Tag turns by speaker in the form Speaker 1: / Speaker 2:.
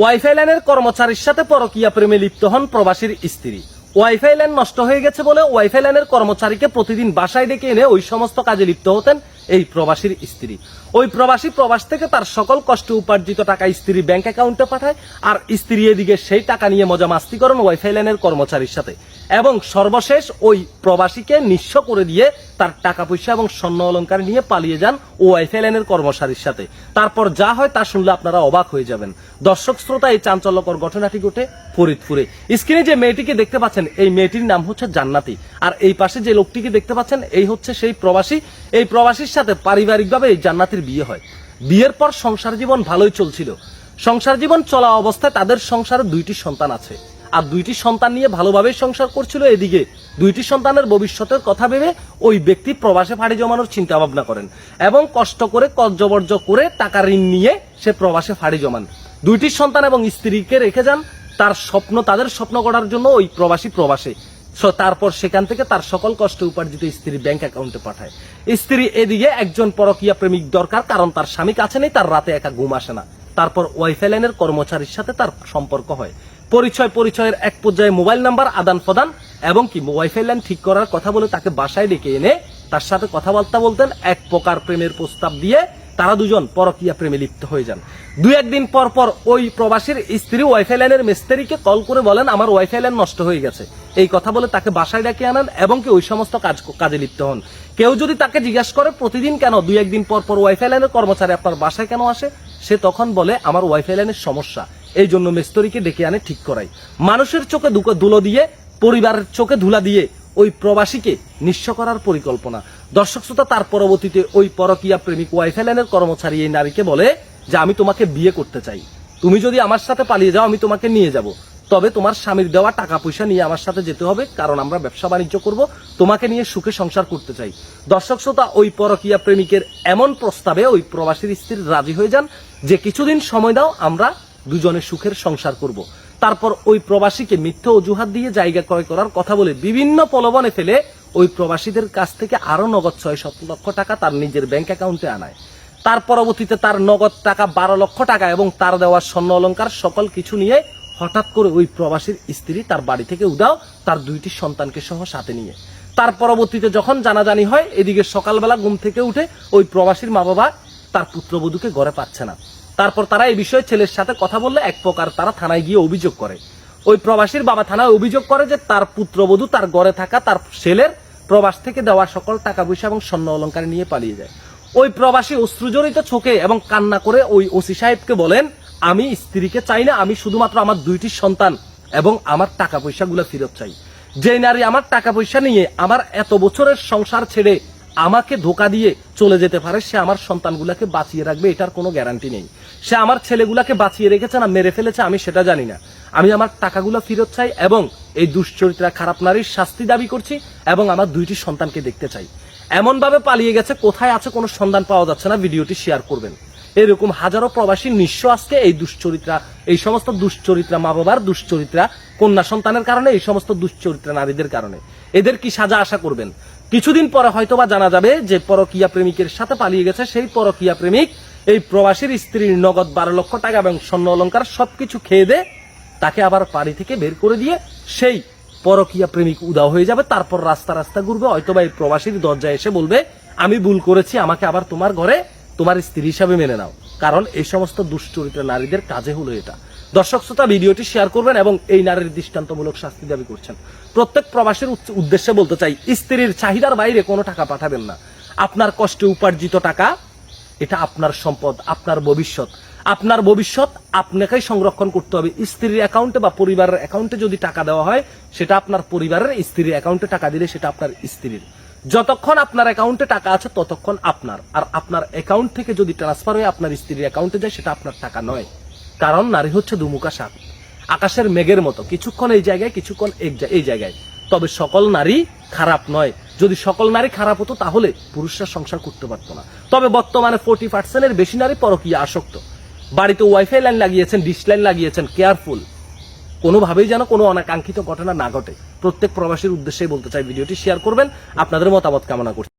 Speaker 1: Wifi লাইনের কর্মচারীর সাথে পরকীয়া প্রেমে লিপ্ত হন প্রবাসীর স্ত্রী। ওয়াইফাই লাইন নষ্ট হয়ে গেছে বলে ওয়াইফাই লাইনের কর্মচারীকে প্রতিদিন বাসায় ডেকে এনে ওই সমস্ত কাজে লিপ্ত হতেন এই প্রবাসীর স্ত্রী। ওই প্রবাসী প্রবাস থেকে তার সকল কষ্ট উপার্জিত টাকা স্ত্রী ব্যাংক অ্যাকাউন্টে পাঠায় আর স্ত্রী এদিকে সেই টাকা নিয়ে মজা মাস্তি করেন ওয়াইফাই লাইনের কর্মচারীর সাথে। এবং সর্বশেষ ওই প্রবাসীকে নিঃস্ব করে দিয়ে তার টাকা পয়সা এবং স্বর্ণ অলঙ্কার নিয়ে পালিয়ে যান ও ওয়াইফাই কর্মচারীর সাথে। তারপর যা হয় তা শুনলে আপনারা অবাক হয়ে যাবেন। দর্শক, শ্রোতা, এই চাঞ্চল্যকর ঘটনাটি ঘটে ফরিদপুরে। স্ক্রিনে যে মেয়েটিকে দেখতে পাচ্ছেন, এই মেয়েটির নাম হচ্ছে জান্নাতি। আর এই পাশে যে লোকটিকে দেখতে পাচ্ছেন, এই হচ্ছে সেই প্রবাসী। এই প্রবাসীর সাথে পারিবারিকভাবে এই জান্নাতির বিয়ে হয়। বিয়ের পর সংসার জীবন ভালোই চলছিল। সংসার জীবন চলা অবস্থায় তাদের সংসারে দুইটি সন্তান আছে। আর দুইটি সন্তান নিয়ে ভালোভাবে সংসার করছিল এদিকে। দুইটি সন্তানের ভবিষ্যতের কথা ভেবে ওই ব্যক্তি প্রবাসে ফাড়ি জমানোর চিন্তা ভাবনা করেন এবং কষ্ট করে কর্যবর্জ করে টাকা ঋণ নিয়ে সে প্রবাসে ফাড়ি জমান। দুইটি সন্তান এবং স্ত্রীকে রেখে যান, তার স্বপ্ন, তাদের স্বপ্ন করার জন্য ওই প্রবাসী প্রবাসে। তারপর সেখান থেকে তার সকল কষ্ট উপার্জিত স্ত্রী ব্যাংক অ্যাকাউন্টে পাঠায়। স্ত্রী এদিকে একজন পরকীয়া প্রেমিক দরকার, কারণ তার স্বামী কাছে নেই, তার রাতে একা ঘুম আসে না। তারপর ওয়াইফাই লাইনের কর্মচারীর সাথে তার সম্পর্ক হয়। পরিচয় পরিচয়ের এক পর্যায়ে মোবাইল নাম্বার আদান প্রদান এবং কি ওয়াইফাই লাইন ঠিক করার কথা বলে তাকে বাসায় ডেকে এনে তার সাথে কথাবার্তা বলতেন, এক প্রকার প্রেমের প্রস্তাব দিয়ে তারা দুজন পরকীয়া প্রেমে লিপ্ত হয়ে যান। দু একদিন পর পর ওই প্রবাসীর স্ত্রী ওয়াইফাই লাইনের মিস্ত্রিকে কল করে বলেন, আমার ওয়াইফাই লাইন নষ্ট হয়ে গেছে। এই কথা বলে তাকে বাসায় ডেকে আনেন এবং কি ওই সমস্ত কাজ, কাজে লিপ্ত হন। কেউ যদি তাকে জিজ্ঞাসা করে, প্রতিদিন কেন দুই একদিন পর পর ওয়াইফাই লাইনের কর্মচারী আপনার বাসায় কেন আসে? সে তখন বলে, আমার ওয়াইফাই লাইনের সমস্যা। এই জন্য মিস্ত্রিকে ডেকে আনে ঠিক করাই। মানুষের চোখে ধুলো দিয়ে, পরিবারের চোখে ধুলা দিয়ে ওই প্রবাসীকে নিঃস্ব করার পরিকল্পনা। দর্শক শ্রোতা, তার পরবর্তীতে ওই পরকীয়া প্রেমিক ওয়াইফাই লাইনের কর্মচারী এই নারীকে বলে যে, আমি তোমাকে বিয়ে করতে চাই। তুমি যদি আমার সাথে পালিয়ে যাও, আমি তোমাকে নিয়ে যাব। তবে তোমার স্বামীর দেওয়া টাকা পয়সা নিয়ে আমার সাথে যেতে হবে, কারণ আমরা ব্যবসা বাণিজ্য করব, তোমাকে নিয়ে সুখে সংসার করতে চাই। দর্শক শ্রোতা, ওই পরকীয়া প্রেমিকের এমন প্রস্তাবে ওই প্রবাসীর স্ত্রী রাজি হয়ে যান যে, কিছুদিন সময় দাও, আমরা দুজনে সুখের সংসার করব। তারপর ওই প্রবাসীকে মিথ্যা অজুহাত দিয়ে জায়গা ক্রয় করার কথা বলে বিভিন্ন প্রলোভনে ফেলে ওই প্রবাসীদের কাছ থেকে আরও নগদ ছয় সাত লক্ষ টাকা তার নিজের ব্যাংক অ্যাকাউন্টে আনায়। তার পরবর্তীতে তার নগদ টাকা বারো লক্ষ টাকা এবং তার দেওয়া স্বর্ণ অলঙ্কার সকল কিছু নিয়ে হঠাৎ করে ওই প্রবাসীর স্ত্রী তার বাড়ি থেকে উদাও তার দুইটি সন্তানকে সহ সাথে নিয়ে। তার পরবর্তীতে যখন জানাজানি হয়, এদিকে সকালবেলা ঘুম থেকে উঠে ওই প্রবাসীর মা বাবা তার পুত্রবধূকে ঘরে পাচ্ছে না। তারপর তারা এই বিষয়ে ছেলের সাথে কথা বললে এক প্রকার তারা থানায় গিয়ে অভিযোগ করে। ওই প্রবাসীর বাবা থানায় অভিযোগ করে যে তার পুত্রবধূ তার ঘরে থাকা তার ছেলের প্রবাস থেকে দেওয়া সকল টাকা পয়সা এবং স্বর্ণ অলঙ্কার নিয়ে পালিয়ে যায়। ওই প্রবাসী অশ্রুজনিত চোখে এবং কান্না করে ওই ওসি সাহেবকে বলেন, আমি স্ত্রীকে চাই না, আমি শুধুমাত্র আমার দুইটি সন্তান এবং আমার টাকা পয়সাগুলো ফেরত চাই। যে নারী আমার টাকা পয়সা নিয়ে আমার এত বছরের সংসার ছেড়ে আমাকে ধোকা দিয়ে চলে যেতে পারে, সে আমার সন্তানগুলাকে বাঁচিয়ে রাখবে, এটার কোনো গ্যারান্টি নেই। সে আমার ছেলেগুলাকে বাঁচিয়ে রেখেছে না, মেরে ফেলেছে, আমি সেটা জানি না। আমি আমার টাকাগুলো ফেরত চাই এবং এই দুশ্চরিত্রা খারাপ নারীর শাস্তি দাবি করছি এবং আমার দুইটি সন্তানকে দেখতে চাই। এমন ভাবে পালিয়ে গেছে, কোথায় আছে কোনো সন্ধান পাওয়া যাচ্ছে না, ভিডিওটি শেয়ার করবেন। এরকম হাজারো প্রবাসী নিঃস্ব আজকে এই দুশ্চরিত্রা, এই সমস্ত দুশ্চরিত্রা মা বাবার দুশ্চরিত্রা, কন্যা সন্তানের কারণে, এই সমস্ত দুশ্চরিত্রা নারীদের কারণে। এদের কি সাজা আশা করবেন? কিছুদিন পরে হয়তোবা জানা যাবে যে পরকীয়া প্রেমিকের সাথে পালিয়ে গেছে সেই পরকীয়া প্রেমিক। এই প্রবাসীর স্ত্রীর নগদ বারো লক্ষ টাকা এবং স্বর্ণ অলঙ্কার সবকিছু খেয়ে দে, তাকে আবার বাড়ি থেকে বের করে দিয়ে সেই পরকীয়া প্রেমিক উদাও হয়ে যাবে। তারপর রাস্তা রাস্তা ঘুরবে। হয়তোবা এই প্রবাসীর দরজায় এসে বলবে, আমি ভুল করেছি, আমাকে আবার তোমার ঘরে তোমার স্ত্রী হিসাবে মেনে নাও। কারণ এই সমস্ত দুশ্চরিত্র নারীদের কাজে হলো এটা। দর্শক শ্রোতা, ভিডিওটি শেয়ার করবেন এবং এই নারীর দৃষ্টান্তমূলক শাস্তি দাবি করছেন। প্রত্যেক প্রবাসের উদ্দেশ্যে বলতে চাই, স্ত্রীর চাহিদার বাইরে কোনো টাকা পাঠাবেন না। আপনার কষ্টে উপার্জিত টাকা, এটা আপনার সম্পদ, আপনার ভবিষ্যৎ। আপনার ভবিষ্যৎ আপনাকেই সংরক্ষণ করতে হবে। স্ত্রীর অ্যাকাউন্টে বা পরিবারের অ্যাকাউন্টে যদি টাকা দেওয়া হয়, সেটা আপনার পরিবারের স্ত্রীর অ্যাকাউন্টে টাকা দিলে সেটা আপনার স্ত্রীর। যতক্ষণ আপনার অ্যাকাউন্টে টাকা আছে, ততক্ষণ আপনার। আর আপনার অ্যাকাউন্ট থেকে যদি ট্রান্সফার হয়ে আপনার স্ত্রীর অ্যাকাউন্টে যায়, সেটা আপনার টাকা নয়। কারণ নারী হচ্ছে দুমুখা সাপ। আকাশের মেঘের মতো। কিছুক্ষণ এই জায়গায়, কিছুক্ষণ এই জায়গায়। তবে সকল নারী খারাপ নয়। যদি সকল নারী খারাপ হতো, তাহলে পুরুষরা সংসার করতে পারতো না। তবে বর্তমানে ফোর্টি পার্সেন্টের বেশি নারী পরকীয়া আসক্ত। বাড়িতে ওয়াইফাই লাইন লাগিয়েছেন ডিশ লাইন লাগিয়েছেন কেয়ারফুল কোনোভাবেই যেন কোনো অনাকাঙ্ক্ষিত ঘটনা না ঘটে। প্রত্যেক প্রবাসীর উদ্দেশ্যে বলতে চাই ভিডিওটি শেয়ার করবেন। আপনাদের মতামত কামনা করছি।